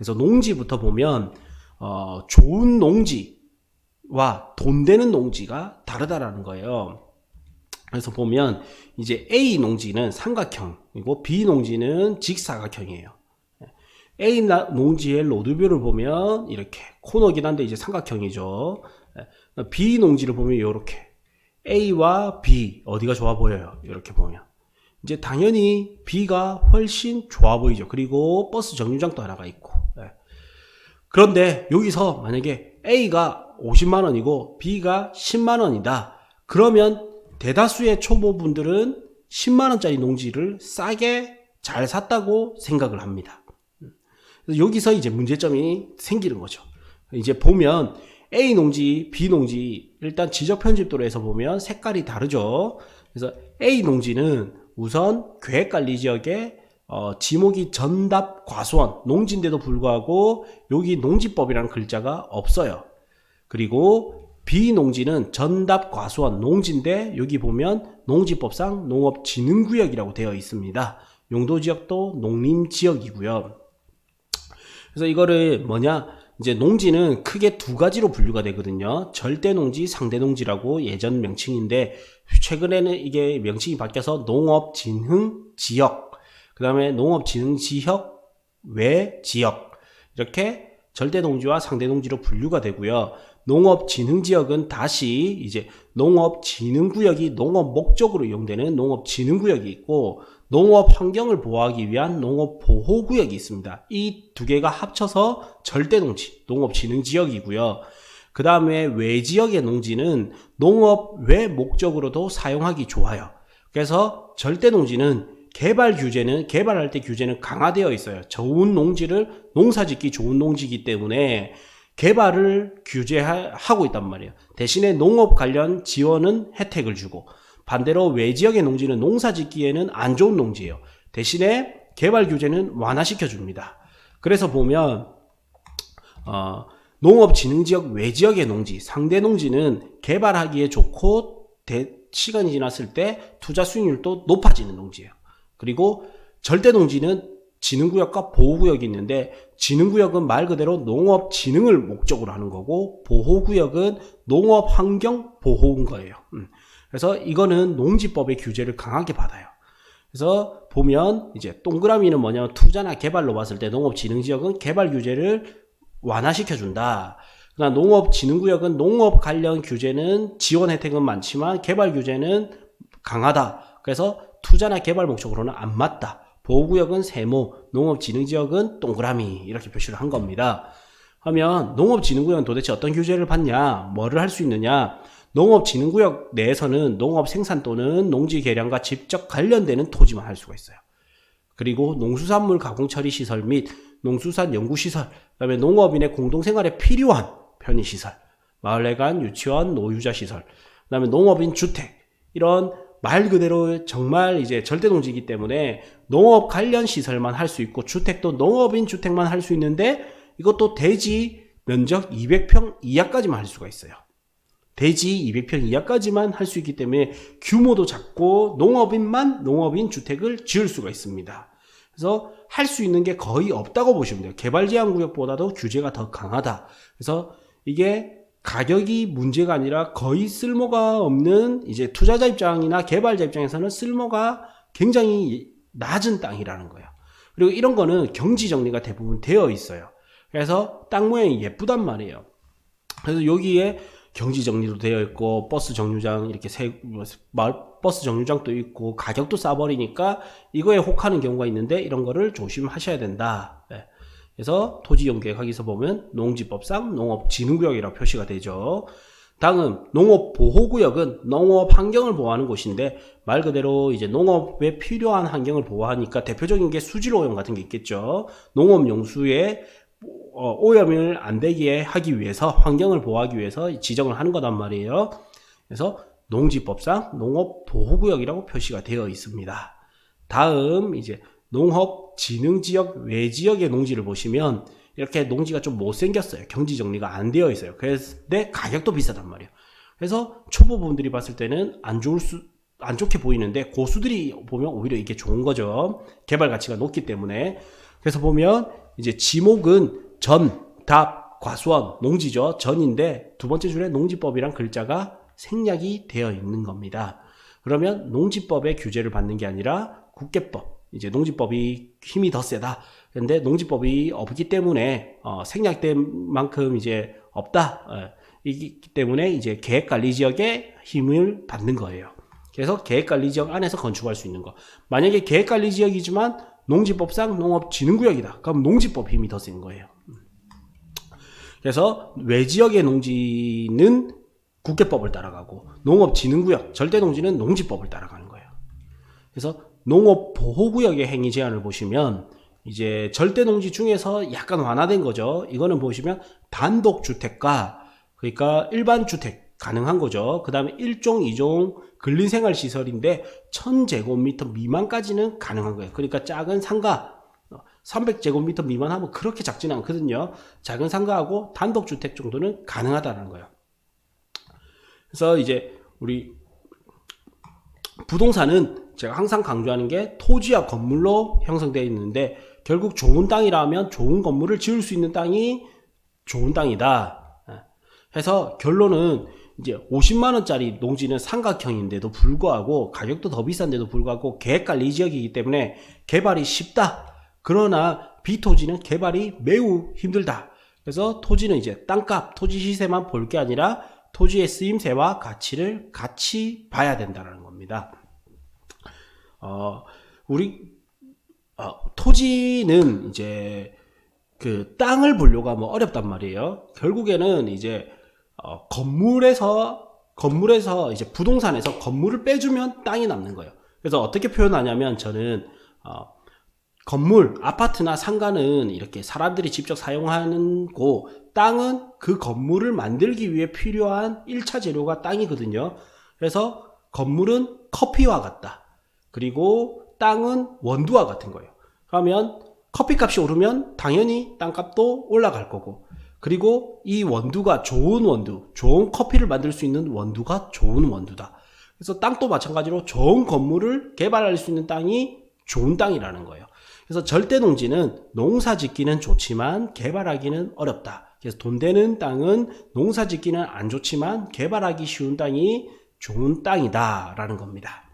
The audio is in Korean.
그래서 농지부터 보면 어, 좋은 농지와 돈 되는 농지가 다르다라는 거예요. 그래서 보면 이제 A 농지는 삼각형이고 B 농지는 직사각형이에요. A 나- 농지의 로드뷰를 보면 이렇게 코너긴 한데 이제 삼각형이죠. B 농지를 보면 이렇게 A와 B 어디가 좋아 보여요? 이렇게 보면 이제 당연히 B가 훨씬 좋아 보이죠. 그리고 버스 정류장도 하나가 있고. 예. 그런데 여기서 만약에 A가 50만 원이고 B가 10만 원이다. 그러면 대다수의 초보분들은 10만 원짜리 농지를 싸게 잘 샀다고 생각을 합니다. 여기서 이제 문제점이 생기는 거죠. 이제 보면 A 농지, B 농지 일단 지적 편집도로 해서 보면 색깔이 다르죠. 그래서 A 농지는 우선 계획 관리 지역에 어, 지목이 전답 과수원 농지인데도 불구하고 여기 농지법이라는 글자가 없어요. 그리고 B 농지는 전답 과수원 농지인데 여기 보면 농지법상 농업진흥구역이라고 되어 있습니다. 용도 지역도 농림 지역이고요. 그래서 이거를 뭐냐 이제 농지는 크게 두 가지로 분류가 되거든요. 절대 농지, 상대 농지라고 예전 명칭인데 최근에는 이게 명칭이 바뀌어서 농업 진흥 지역, 그 다음에 농업 진흥 지역 외 지역 이렇게 절대 농지와 상대 농지로 분류가 되고요. 농업 진흥 지역은 다시 이제 농업 진흥 구역이 농업 목적으로 이용되는 농업 진흥 구역이 있고 농업 환경을 보호하기 위한 농업 보호 구역이 있습니다. 이 두 개가 합쳐서 절대 농지, 농업 진흥 지역이고요. 그 다음에 외 지역의 농지는 농업 외 목적으로도 사용하기 좋아요. 그래서 절대 농지는 개발 규제는 개발할 때 규제는 강화되어 있어요. 좋은 농지를 농사짓기 좋은 농지이기 때문에 개발을 규제하고 있단 말이에요. 대신에 농업 관련 지원은 혜택을 주고 반대로 외 지역의 농지는 농사짓기에는 안 좋은 농지예요. 대신에 개발 규제는 완화시켜 줍니다. 그래서 보면 어, 농업진흥지역 외 지역의 농지, 상대 농지는 개발하기에 좋고 대- 시간이 지났을 때 투자 수익률도 높아지는 농지예요. 그리고 절대 농지는 진흥구역과 보호구역이 있는데 진흥구역은 말 그대로 농업진흥을 목적으로 하는 거고 보호구역은 농업 환경 보호인 거예요. 음. 그래서 이거는 농지법의 규제를 강하게 받아요. 그래서 보면 이제 동그라미는 뭐냐면 투자나 개발로 봤을 때 농업진흥지역은 개발 규제를 완화시켜 준다. 그러나 농업진흥구역은 농업 관련 규제는 지원 혜택은 많지만 개발 규제는 강하다. 그래서 투자나 개발 목적으로는 안 맞다. 보호구역은 세모, 농업진흥지역은 동그라미 이렇게 표시를 한 겁니다. 하면 농업진흥구역은 도대체 어떤 규제를 받냐, 뭐를 할 수 있느냐? 농업진흥구역 내에서는 농업 생산 또는 농지 개량과 직접 관련되는 토지만 할 수가 있어요. 그리고 농수산물 가공 처리 시설 및 농수산 연구 시설, 그다음에 농업인의 공동 생활에 필요한 편의 시설, 마을회관, 유치원, 노유자 시설, 그다음에 농업인 주택 이런 말 그대로 정말 이제 절대 농지이기 때문에 농업 관련 시설만 할 수 있고 주택도 농업인 주택만 할 수 있는데 이것도 대지 면적 200평 이하까지만 할 수가 있어요. 대지 200평 이하까지만 할 수 있기 때문에 규모도 작고 농업인만 농업인 주택을 지을 수가 있습니다. 그래서 할 수 있는 게 거의 없다고 보시면 돼요. 개발 제한 구역보다도 규제가 더 강하다. 그래서 이게 가격이 문제가 아니라 거의 쓸모가 없는 이제 투자자 입장이나 개발자 입장에서는 쓸모가 굉장히 낮은 땅이라는 거예요. 그리고 이런 거는 경지 정리가 대부분 되어 있어요. 그래서 땅 모양이 예쁘단 말이에요. 그래서 여기에 경지 정리도 되어 있고 버스 정류장 이렇게 세 마을 버스 정류장도 있고 가격도 싸버리니까 이거에 혹하는 경우가 있는데 이런 거를 조심하셔야 된다. 네. 그래서 토지용계획 하기서 보면 농지법상 농업진흥구역이라고 표시가 되죠. 다음 농업보호구역은 농업 환경을 보호하는 곳인데 말 그대로 이제 농업에 필요한 환경을 보호하니까 대표적인 게 수질오염 같은 게 있겠죠. 농업 용수에 어, 오염을 안 되게 하기 위해서 환경을 보호하기 위해서 지정을 하는 거단 말이에요. 그래서 농지법상 농업보호구역이라고 표시가 되어 있습니다. 다음 이제 농업 진흥 지역 외 지역의 농지를 보시면 이렇게 농지가 좀 못생겼어요. 경지 정리가 안 되어 있어요. 내 가격도 비싸단 말이에요. 그래서 초보분들이 봤을 때는 안 좋을 수, 안 좋게 보이는데 고수들이 보면 오히려 이게 좋은 거죠. 개발 가치가 높기 때문에. 그래서 보면 이제 지목은 전, 답, 과수원, 농지죠. 전인데 두 번째 줄에 농지법이란 글자가 생략이 되어 있는 겁니다. 그러면 농지법의 규제를 받는 게 아니라 국계법, 이제 농지법이 힘이 더 세다. 근데 농지법이 없기 때문에 어, 생략된 만큼 이제 없다. 어, 이기 때문에 이제 계획관리 지역의 힘을 받는 거예요. 그래서 계획관리 지역 안에서 건축할 수 있는 거. 만약에 계획관리 지역이지만 농지법상 농업진흥구역이다. 그럼 농지법 힘이 더 센 거예요. 그래서 외지역의 농지는 국계법을 따라가고 농업진흥구역, 절대농지는 농지법을 따라가는 거예요. 그래서 농업 보호구역의 행위 제한을 보시면 이제 절대 농지 중에서 약간 완화된 거죠. 이거는 보시면 단독 주택과 그러니까 일반 주택 가능한 거죠. 그 다음에 1종, 2종 근린 생활 시설인데 1000제곱미터 미만까지는 가능한 거예요. 그러니까 작은 상가 300제곱미터 미만 하면 그렇게 작지는 않거든요. 작은 상가하고 단독 주택 정도는 가능하다는 거예요. 그래서 이제 우리 부동산은 제가 항상 강조하는 게 토지와 건물로 형성되어 있는데 결국 좋은 땅이라면 좋은 건물을 지을 수 있는 땅이 좋은 땅이다. 예. 해서 결론은 이제 50만 원짜리 농지는 삼각형인데도 불구하고 가격도 더 비싼데도 불구하고 계획관리 지역이기 때문에 개발이 쉽다. 그러나 비토지는 개발이 매우 힘들다. 그래서 토지는 이제 땅값, 토지 시세만 볼 게 아니라 토지의 쓰임새와 가치를 같이 봐야 된다는 겁니다. 어, 우리 어, 토지는 이제 그 땅을 보려고 하면 어렵단 말이에요. 결국에는 이제 어, 건물에서 건물에서 이제 부동산에서 건물을 빼주면 땅이 남는 거예요. 그래서 어떻게 표현하냐면 저는 어, 건물, 아파트나 상가는 이렇게 사람들이 직접 사용하는 고 땅은 그 건물을 만들기 위해 필요한 1차 재료가 땅이거든요. 그래서 건물은 커피와 같다. 그리고 땅은 원두와 같은 거예요. 그러면 커피 값이 오르면 당연히 땅값도 올라갈 거고 그리고 이 원두가 좋은 원두, 좋은 커피를 만들 수 있는 원두가 좋은 원두다. 그래서 땅도 마찬가지로 좋은 건물을 개발할 수 있는 땅이 좋은 땅이라는 거예요. 그래서 절대 농지는 농사 짓기는 좋지만 개발하기는 어렵다. 그래서 돈 되는 땅은 농사 짓기는 안 좋지만 개발하기 쉬운 땅이 좋은 땅이다라는 겁니다.